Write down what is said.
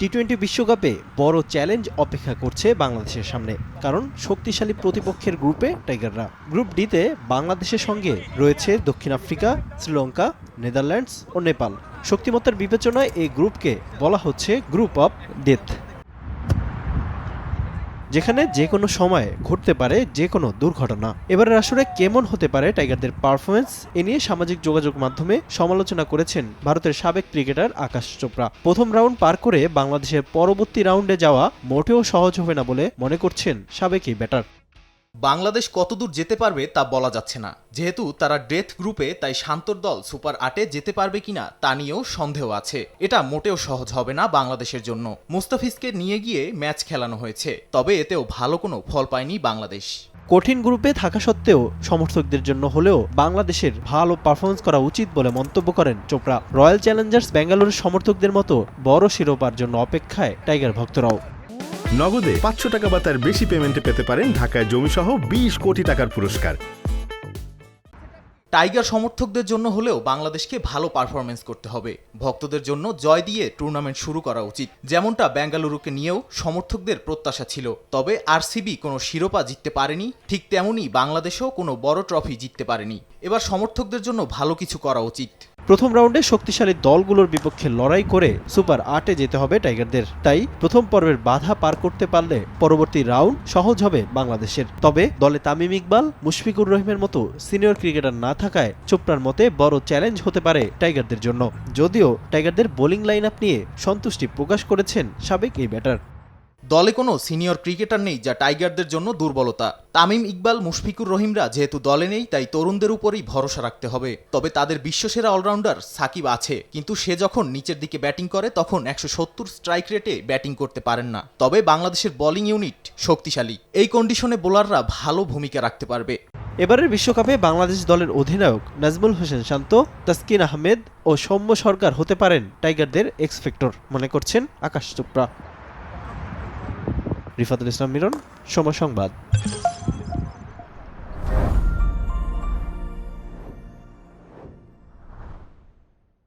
T twenty বিশ্বকাপে বড় challenge অপেক্ষা করছে বাংলাদেশের সামনে, কারণ শক্তিশালী প্রতিপক্ষের গ্রুপে টাইগাররা। গ্রুপ ডিতে বাংলাদেশের সঙ্গে রয়েছে দক্ষিণ আফ্রিকা, শ্রীলঙ্কা, নেদারল্যান্ডস ও নেপাল। শক্তিমত্তার বিবেচনায় এই গ্রুপকে বলা হচ্ছে গ্রুপ অফ ডেথ। যেখানে যে কোনো সময়ে ঘটতে পারে যে কোনো দুর্ঘটনা। এবারের আসরে কেমন হতে পারে টাইগারদের পারফরমেন্স এ নিয়ে সামাজিক যোগাযোগ মাধ্যমে সমালোচনা করেছেন ভারতের সাবেক ক্রিকেটার আকাশ চোপড়া। প্রথম রাউন্ড পার করে বাংলাদেশের পরবর্তী রাউন্ডে যাওয়া মোটেও সহজ হবে না বলে মনে করছেন সাবেক এই ব্যাটার। বাংলাদেশ কতদূর যেতে পারবে তা বলা যাচ্ছে না। যেহেতু তারা ডেথ গ্রুপে, তাই শান্তর দল সুপার আটে যেতে পারবে কিনা তা নিয়েও সন্দেহ আছে। এটা মোটেও সহজ হবে না বাংলাদেশের জন্য। মুস্তাফিজকে নিয়ে গিয়ে ম্যাচ খেলানো হয়েছে, তবে এতেও ভালো কোনো ফল পায়নি বাংলাদেশ। কঠিন গ্রুপে থাকা সত্ত্বেও সমর্থকদের জন্য হলেও বাংলাদেশের ভালো পারফরমেন্স করা উচিত বলে মন্তব্য করেন চোপড়া। রয়্যাল চ্যালেঞ্জার্স ব্যাঙ্গালোরের সমর্থকদের মতো বড় শিরোপার জন্য অপেক্ষায় টাইগার ভক্তরাও। নগদে পাঁচশো টাকা বা তার বেশি পেমেন্টে পেতে পারেন ঢাকায় জমিসহ বিশ কোটি টাকার পুরস্কার। টাইগার সমর্থকদের জন্য হলেও বাংলাদেশকে ভালো পারফরমেন্স করতে হবে। ভক্তদের জন্য জয় দিয়ে টুর্নামেন্ট শুরু করা উচিত। যেমনটা বেঙ্গালুরুকে নিয়েও সমর্থকদের প্রত্যাশা ছিল। তবে আরসিবি কোনো শিরোপা জিততে পারেনি, ঠিক তেমনই বাংলাদেশও কোনো বড় ট্রফি জিততে পারেনি। এবার সমর্থকদের জন্য ভালো কিছু করা উচিত। প্রথম রাউন্ডে শক্তিশালী দলগুলোর বিপক্ষে লড়াই করে সুপার আটে যেতে হবে টাইগারদের। তাই প্রথম পর্বের বাধা পার করতে পারলে পরবর্তী রাউন্ড সহজ হবে বাংলাদেশের। তবে দলে তামিম ইকবাল, মুশফিকুর রহিমের মতো সিনিয়র ক্রিকেটার না থাকায় চোপড়ার মতে বড় চ্যালেঞ্জ হতে পারে টাইগারদের জন্য। যদিও টাইগারদের বোলিং লাইন আপ নিয়ে সন্তুষ্টি প্রকাশ করেছেন সাবেক এই ব্যাটার। দলে কোনো সিনিয়র ক্রিকেটার নেই যা টাইগারদের জন্য দুর্বলতা। তামিম ইকবাল, মুশফিকুর রহিমরা যেহেতু দলে নেই, তাই তরুণদের উপরই ভরসা রাখতে হবে। তবে তাদের বিশ্বসেরা অলরাউন্ডার সাকিব আছে, কিন্তু সে যখন নিচের দিকে ব্যাটিং করে, তখন একশো সত্তর স্ট্রাইক রেটে ব্যাটিং করতে পারেন না। তবে বাংলাদেশের বোলিং ইউনিট শক্তিশালী। এই কন্ডিশনে বোলাররা ভালো ভূমিকা রাখতে পারবে। এবারের বিশ্বকাপে বাংলাদেশ দলের অধিনায়ক নাজমুল হোসেন শান্ত, তাসকিন আহমেদ ও সৌম্য সরকার হতে পারেন টাইগারদের এক্সপেক্টর মনে করছেন আকাশ চোপড়া। রিফাতুল ইসলাম মিরন সময় সংবাদ।